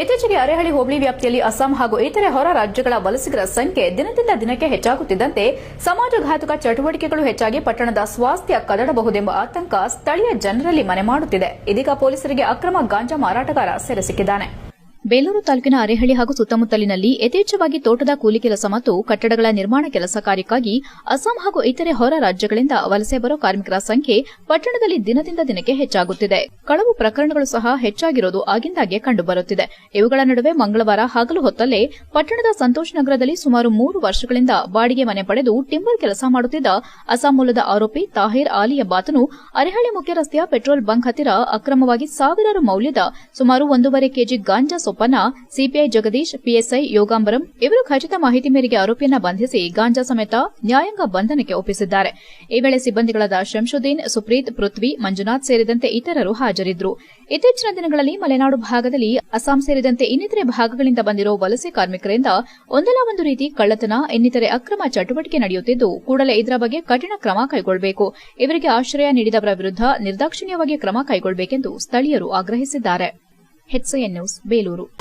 ಇತ್ತೀಚೆಗೆ ಅರೆಹಳ್ಳಿ ಹೋಬಳಿ ವ್ಯಾಪ್ತಿಯಲ್ಲಿ ಅಸ್ಸಾಂ ಹಾಗೂ ಇತರೆ ಹೊರ ರಾಜ್ಯಗಳ ವಲಸಿಗರ ಸಂಖ್ಯೆ ದಿನದಿಂದ ದಿನಕ್ಕೆ ಹೆಚ್ಚಾಗುತ್ತಿದ್ದಂತೆ ಸಮಾಜಘಾತುಕ ಚಟುವಟಿಕೆಗಳು ಹೆಚ್ಚಾಗಿ ಪಟ್ಟಣದ ಸ್ವಾಸ್ಥ್ಯ ಕದಡಬಹುದೆಂಬ ಆತಂಕ ಸ್ಥಳೀಯ ಜನರಲ್ಲಿ ಮನೆ ಮಾಡುತ್ತಿದೆ. ಇದೀಗ ಪೊಲೀಸರಿಗೆ ಅಕ್ರಮ ಗಾಂಜಾ ಮಾರಾಟಗಾರ ಸೆರೆ ಸಿಕ್ಕಿದ್ದಾನೆ. ಬೇಲೂರು ತಾಲೂಕಿನ ಅರೆಹಳ್ಳಿ ಹಾಗೂ ಸುತ್ತಮುತ್ತಲಿನಲ್ಲಿ ಯಥೇಚ್ಛವಾಗಿ ತೋಟದ ಕೂಲಿ ಕೆಲಸ ಮತ್ತು ಕಟ್ಟಡಗಳ ನಿರ್ಮಾಣ ಕೆಲಸ ಕಾರ್ಯಕ್ಕಾಗಿ ಅಸ್ಸಾಂ ಹಾಗೂ ಇತರೆ ಹೊರ ರಾಜ್ಯಗಳಿಂದ ವಲಸೆ ಬರೋ ಕಾರ್ಮಿಕರ ಸಂಖ್ಯೆ ಪಟ್ಟಣದಲ್ಲಿ ದಿನದಿಂದ ದಿನಕ್ಕೆ ಹೆಚ್ಚಾಗುತ್ತಿದೆ. ಕಳವು ಪ್ರಕರಣಗಳು ಸಹ ಹೆಚ್ಚಾಗಿರೋದು ಆಗಿಂದಾಗ್ಗೆ ಕಂಡುಬರುತ್ತಿದೆ. ಇವುಗಳ ನಡುವೆ ಮಂಗಳವಾರ ಹಗಲು ಹೊತ್ತಲ್ಲೇ ಪಟ್ಟಣದ ಸಂತೋಷ್ ನಗರದಲ್ಲಿ ಸುಮಾರು ಮೂರು ವರ್ಷಗಳಿಂದ ಬಾಡಿಗೆ ಮನೆ ಪಡೆದು ಟಿಂಬರ್ ಕೆಲಸ ಮಾಡುತ್ತಿದ್ದ ಅಸ್ಸಾಂ ಮೂಲದ ಆರೋಪಿ ತಾಹಿರ್ ಆಲಿ ಎಂಬಾತನು ಅರೆಹಳ್ಳಿ ಮುಖ್ಯ ರಸ್ತೆಯ ಪೆಟ್ರೋಲ್ ಬಂಕ್ ಹತ್ತಿರ ಅಕ್ರಮವಾಗಿ ಸಾವಿರಾರು ಮೌಲ್ಯದ ಸುಮಾರು ಒಂದೂವರೆ ಕೆಜಿ ಗಾಂಜಾ ಸೊಪ್ಪನ್ನ ಸಿಪಿಐ ಜಗದೀಶ್, ಪಿಎಸ್ಐ ಯೋಗಾಂಬರಂ ಇವರು ಖಚಿತ ಮಾಹಿತಿ ಮೇರೆಗೆ ಆರೋಪಿಯನ್ನ ಬಂಧಿಸಿ ಗಾಂಜಾ ಸಮೇತ ನ್ಯಾಯಾಂಗ ಬಂಧನಕ್ಕೆ ಒಪ್ಪಿಸಿದ್ದಾರೆ. ಈ ವೇಳೆ ಸಿಬ್ಬಂದಿಗಳಾದ ಶಂಶುದ್ದೀನ್, ಸುಪ್ರೀತ್, ಪೃಥ್ವಿ, ಮಂಜುನಾಥ್ ಸೇರಿದಂತೆ ಇತರರು ಹಾಜರಿದ್ದರು ಇತ್ತೀಚಿನ ದಿನಗಳಲ್ಲಿ ಮಲೆನಾಡು ಭಾಗದಲ್ಲಿ ಅಸ್ಸಾಂ ಸೇರಿದಂತೆ ಇನ್ನಿತರೆ ಭಾಗಗಳಿಂದ ಬಂದಿರೋ ವಲಸೆ ಕಾರ್ಮಿಕರಿಂದ ಒಂದಲ್ಲ ಒಂದು ರೀತಿ ಕಳ್ಳತನ, ಇನ್ನಿತರೆ ಅಕ್ರಮ ಚಟುವಟಿಕೆ ನಡೆಯುತ್ತಿದ್ದು ಕೂಡಲೇ ಇದರ ಬಗ್ಗೆ ಕಠಿಣ ಕ್ರಮ ಕೈಗೊಳ್ಳಬೇಕು ಇವರಿಗೆ ಆಶ್ರಯ ನೀಡಿದವರ ವಿರುದ್ಧ ನಿರ್ದಾಕ್ಷಿಣ್ಯವಾಗಿ ಕ್ರಮ ಕೈಗೊಳ್ಳಬೇಕೆಂದು ಸ್ಥಳೀಯರು ಆಗ್ರಹಿಸಿದ್ದಾರೆ. HN news Belur.